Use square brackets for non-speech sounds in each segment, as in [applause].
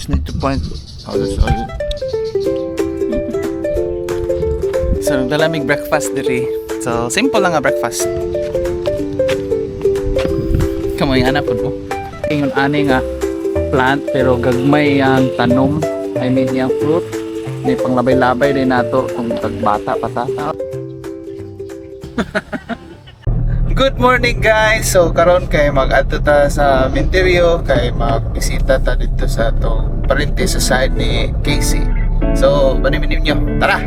just need to point. Oh, that's all. So, nagdalamig breakfast diri. So, simple lang nga breakfast. Kamoy anak po. Yung ani nga plant pero gagmay ang tanom. I mean yung fruit. May panglabay-labay din nato kung tagbata pa ta. [laughs] Good morning guys! So karon kay mag-adto ta sa Minterio kay magbisita ta dito sa to parente sa side ni Casey. So baniminim nyo. Tara!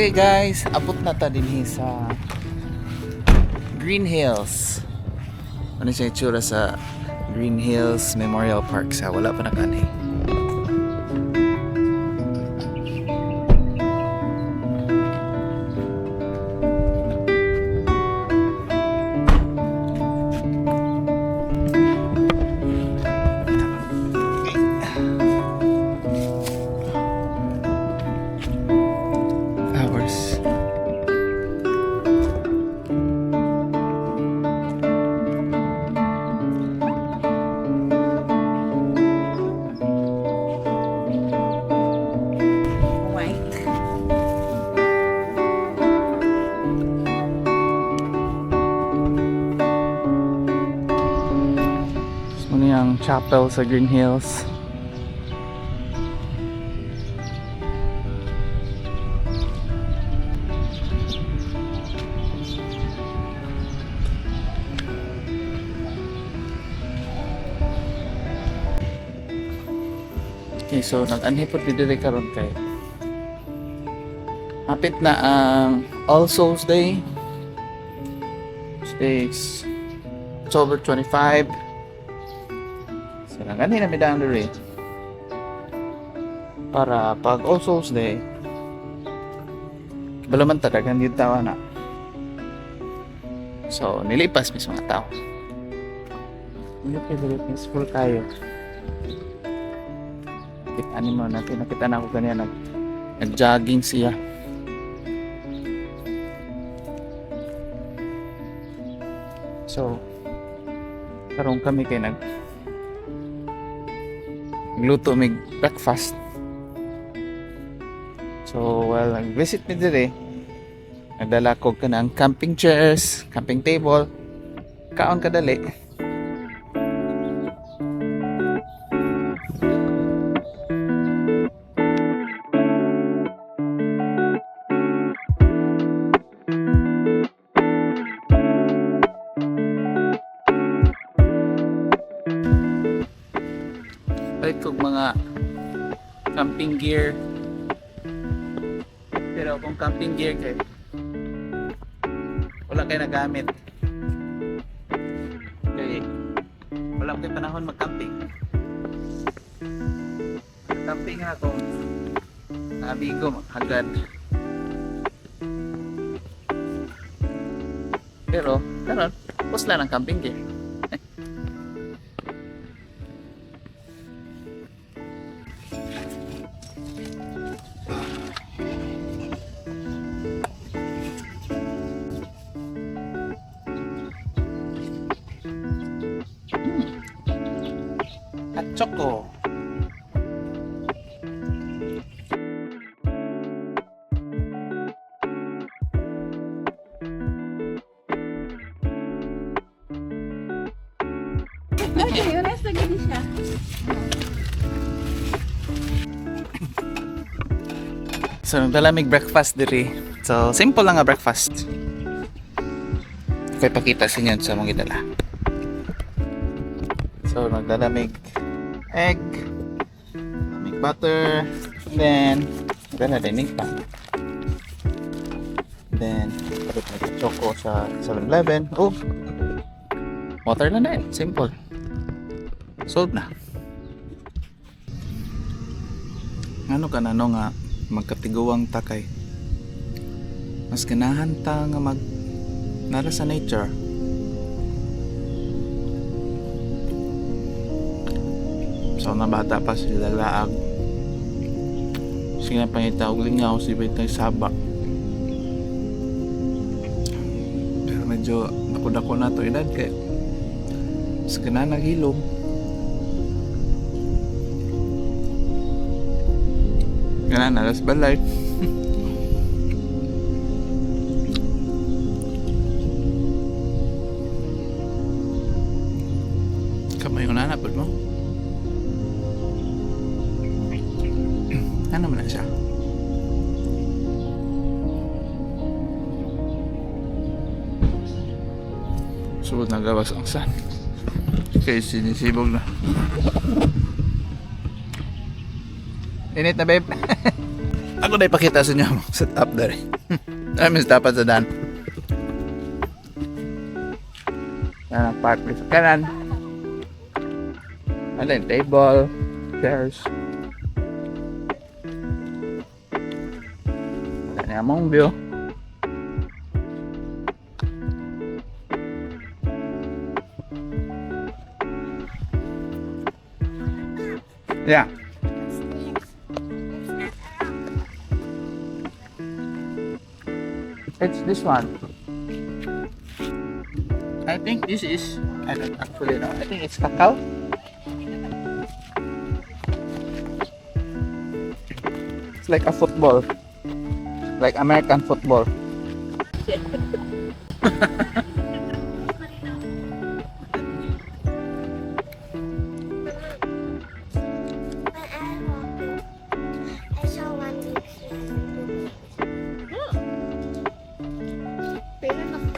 Okay guys, abot na ta din sa Green Hills. Ano siya itsura sa Green Hills Memorial Park sa wala pa nakani. Flowers. Chapel sa Green Hills. Okay, so nag-anhipot ni Dire karon kay Hapit na ang All Souls Day. Today is October 25. So, nangani na midang diri. Para pag All Souls Day, balaman talagang yung tawa na. So, nilipas mismo mga tao. Hindi dili peaceful kayo. Kita ni mo natin, nakita na ako ganyan, nag, nag-jogging siya. So, karon kami kay nag nagluto mig breakfast. So, well, nag-visit mi dire. Nagdala ko ka ng camping chairs, camping table. Kaon kadali. Wala kayo nagamit. Kay wala kayo panahon mag-camping. Camping nga kung nabigo hagad. Pero, karon, pusla ng camping gear. At choco. Na gini siya. So, nagdalamig breakfast diri. So, simple lang nga breakfast. Kaya pakita sa inyo sa mga gidala. So, nagdalamig egg, lamig butter, then, din ng pan. then palit na choco sa 7-Eleven. Oh, water na din. Simple. Solved na. Ano ka na no nga magkatiguang takay. Mas ganahan ta nga mag nara sa nature. So na bata pa sila laag. Sige na pangita og lingaw si Betay Saba. Pero medyo dako-dako na to edad kay mas ganahan naghilom. Ganahan na las [laughs] balay. Ano man na siya? Subod na gawas ang sun. Okay, sinisibog na. Init na babe. [laughs] Ako na ipakita sa inyo ang setup dari. [laughs] Namin dapat sa dan. Yan ang park sa kanan. Ano yung table, chairs. Yeah. It's this one. I think this is I don't actually know. I think it's cacao. It's like a football. Like American football.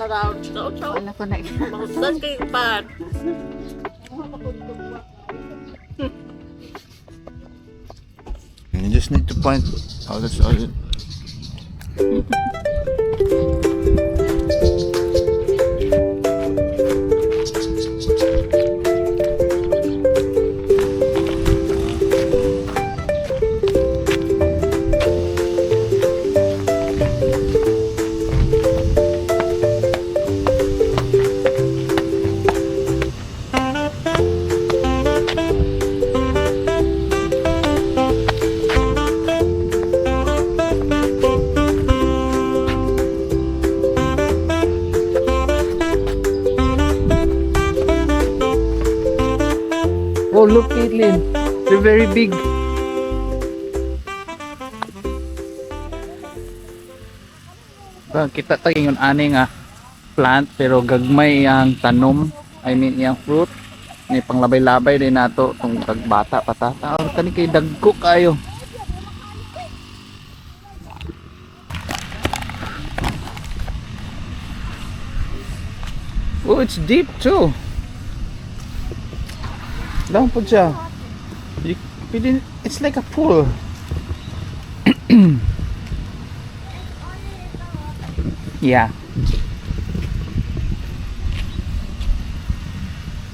Nakakaraon siya. Ito. Wala ko na Mahutan kayo pa. You just need to point. Oh, that's all. Oh, look, Caitlin. They're very big. Ba, kita tayo yung ani nga plant pero gagmay ang tanom. I mean yung fruit. Ni panglabay-labay din nato kung tagbata pa ta. Tao kani kay dagko kayo. Oh, it's deep too. Down po siya. You, you didn't, it's like a pool. [coughs] yeah.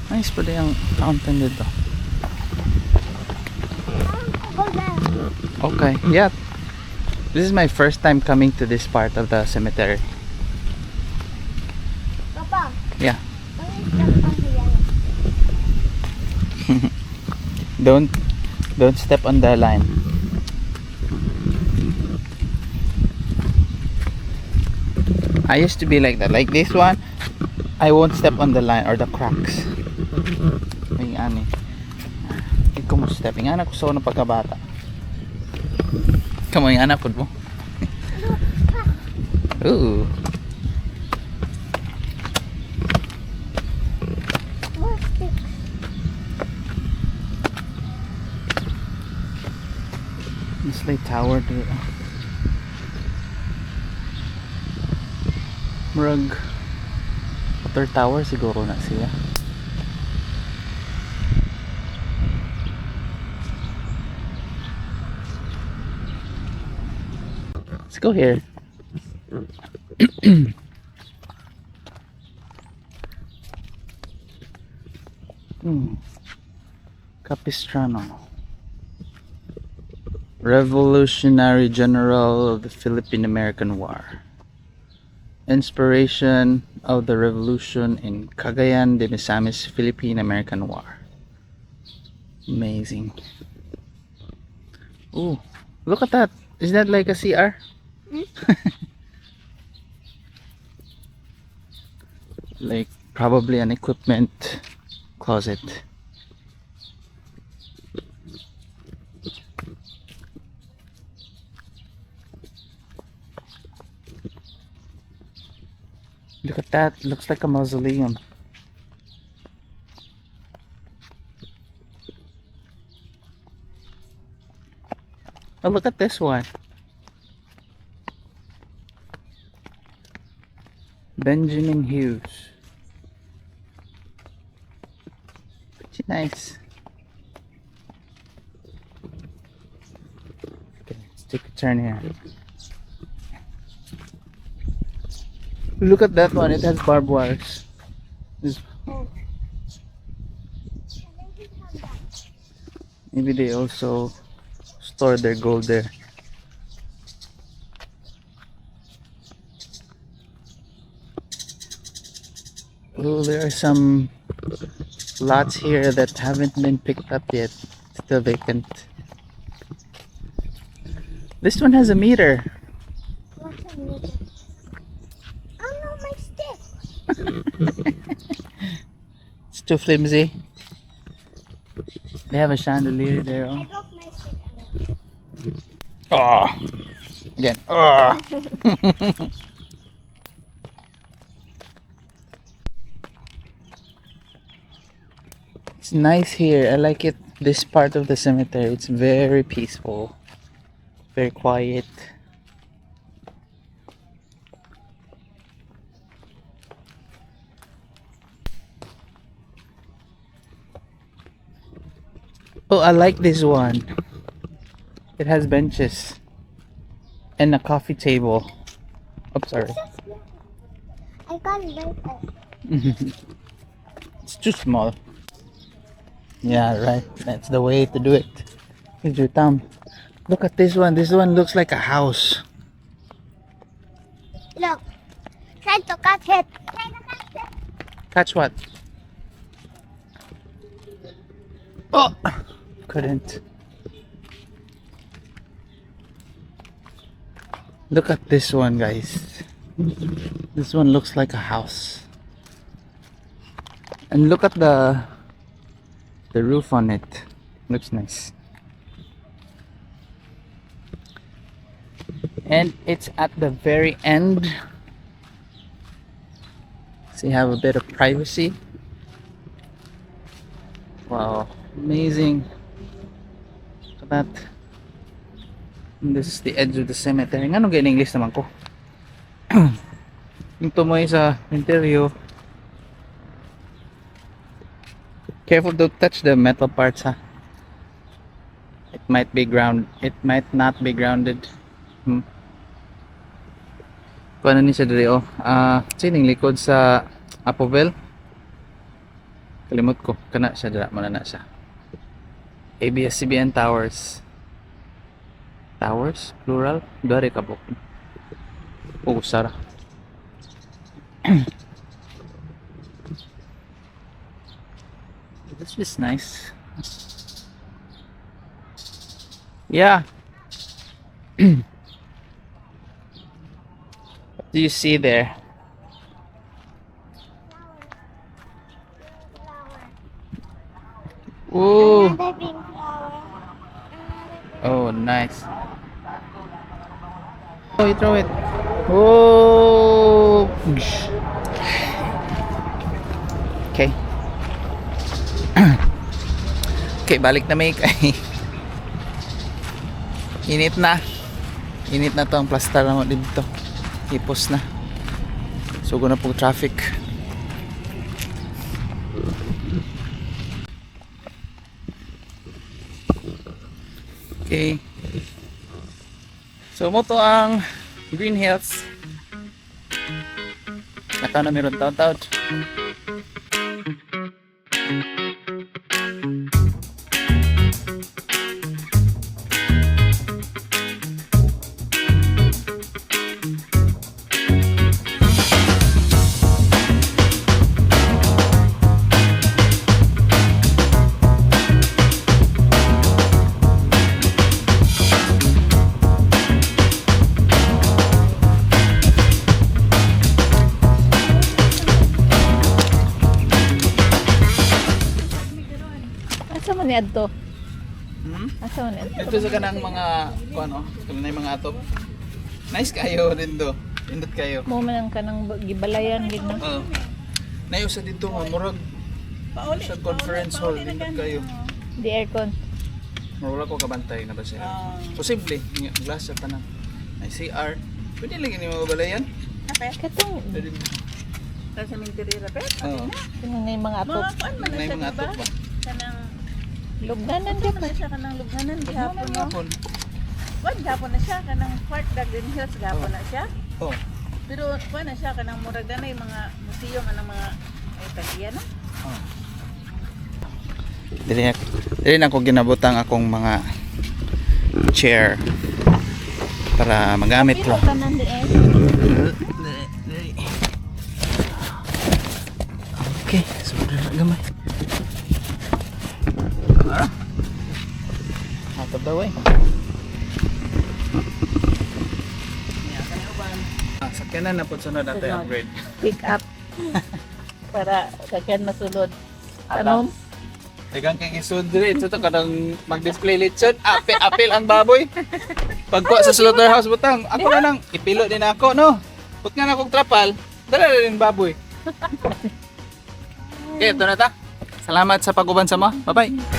Nice pala yung fountain dito. Go there. Okay, yeah. This is my first time coming to this part of the cemetery. Papa, Yeah. Don't don't step on the line. I used to be like that. Like this one, I won't step on the line or the cracks. May ani. Hindi ko mo step. Yung anak ko sa unang pagkabata. Kamu yung anak ko mo. Ooh. more sticks. Mas like tower to Murag Water tower siguro na siya Let's go here [coughs] hmm. Capistrano. Revolutionary General of the Philippine American War. Inspiration of the revolution in Cagayan de Misamis Philippine American War. Amazing. Ooh, look at that. Is that like a CR? Mm-hmm. [laughs] like probably an equipment closet. Look at that. Looks like a mausoleum. Oh, look at this one. Benjamin Hughes. Pretty nice. Okay, let's take a turn here. Look at that one, it has barbed wires. Maybe they also store their gold there. Oh, there are some lots here that haven't been picked up yet. Still vacant. This one has a meter. What's a meter? Oh no, my stick. [laughs] It's too flimsy. They have a chandelier there. Oh. oh. Again. Oh. [laughs] it's nice here. I like it. This part of the cemetery. It's very peaceful. Very quiet. Oh, I like this one. It has benches and a coffee table. Oh, sorry. I got it. [laughs] it's too small. Yeah, right. That's the way to do it. Use your thumb. Look at this one. This one looks like a house. Look. Try to catch it. Try to catch it. Catch what? Oh! Couldn't. Look at this one, guys. This one looks like a house. And look at the the roof on it. Looks nice. And it's at the very end. So you have a bit of privacy. Wow, amazing. That. This is the edge of the cemetery. Ano ganyan English naman ko? [clears throat] Yung tumoy sa interior. Careful don't touch the metal parts ha. It might be ground. It might not be grounded. Hmm. Kung ano ni siya diri oh. Ah, sining likod sa Apoville. Kalimot ko. Kana siya dira mo na na siya. ABS-CBN Towers. Towers? Plural? Dari ka buk. Oh, Sara. this is nice. Yeah. [clears throat] what do you see there? Nice. Oh, you throw it. Oh. Okay. [clears throat] okay, balik na may [laughs] kay. Init na. Init na to ang plaster mo dito. Ipos na. Sugo na po traffic. Okay. So mo to ang Green Hills. Nakana meron tawad-tawad. Thank you. Man ni adto? Hmm? Asa man ni adto? Ito sa kanang mga, kung ano, kung na yung mga atop. Nice kayo [laughs] rin do. Indot kayo. Mo man ang kanang gibalayan gid no. Oo. Nayo sa dito nga, murag sa conference hall, indot kayo. Di aircon. Mawala ko kabantay na ba siya? Posible, nga, glass sa tanang. May CR. Pwede lang yung mga balayan. Katong Pwede Sa cemetery rapet. Oo. kanang na yung mga atop. Mga kuan man Na na siya, yung mga atop ba? Lugnanan gyud man siya kanang lugnanan gihapon no. Kuan gihapon na siya kanang Fort Garden Hills gihapon na siya. Oh. Pero kuan na siya kanang murag na mga museum anang mga ay tagiya no. Dili na, dili na ko ginabutang akong mga chair para magamit di eh. Okay, sobrang gamay. Daw eh. Ah, sakyanan na po sunod natin Sunod. upgrade. Pick up [laughs] para kakyan masulod. Tanom. Tegang kay gisod dire, ito to kadang mag-display lechon, apil apil ang baboy. Pagkuha sa slaughterhouse butang, ako na nang ipilo din ako no. Put nga na akong trapal, dala na rin baboy. okay, ito na ta. Salamat sa pag-uban sa mo. Bye-bye.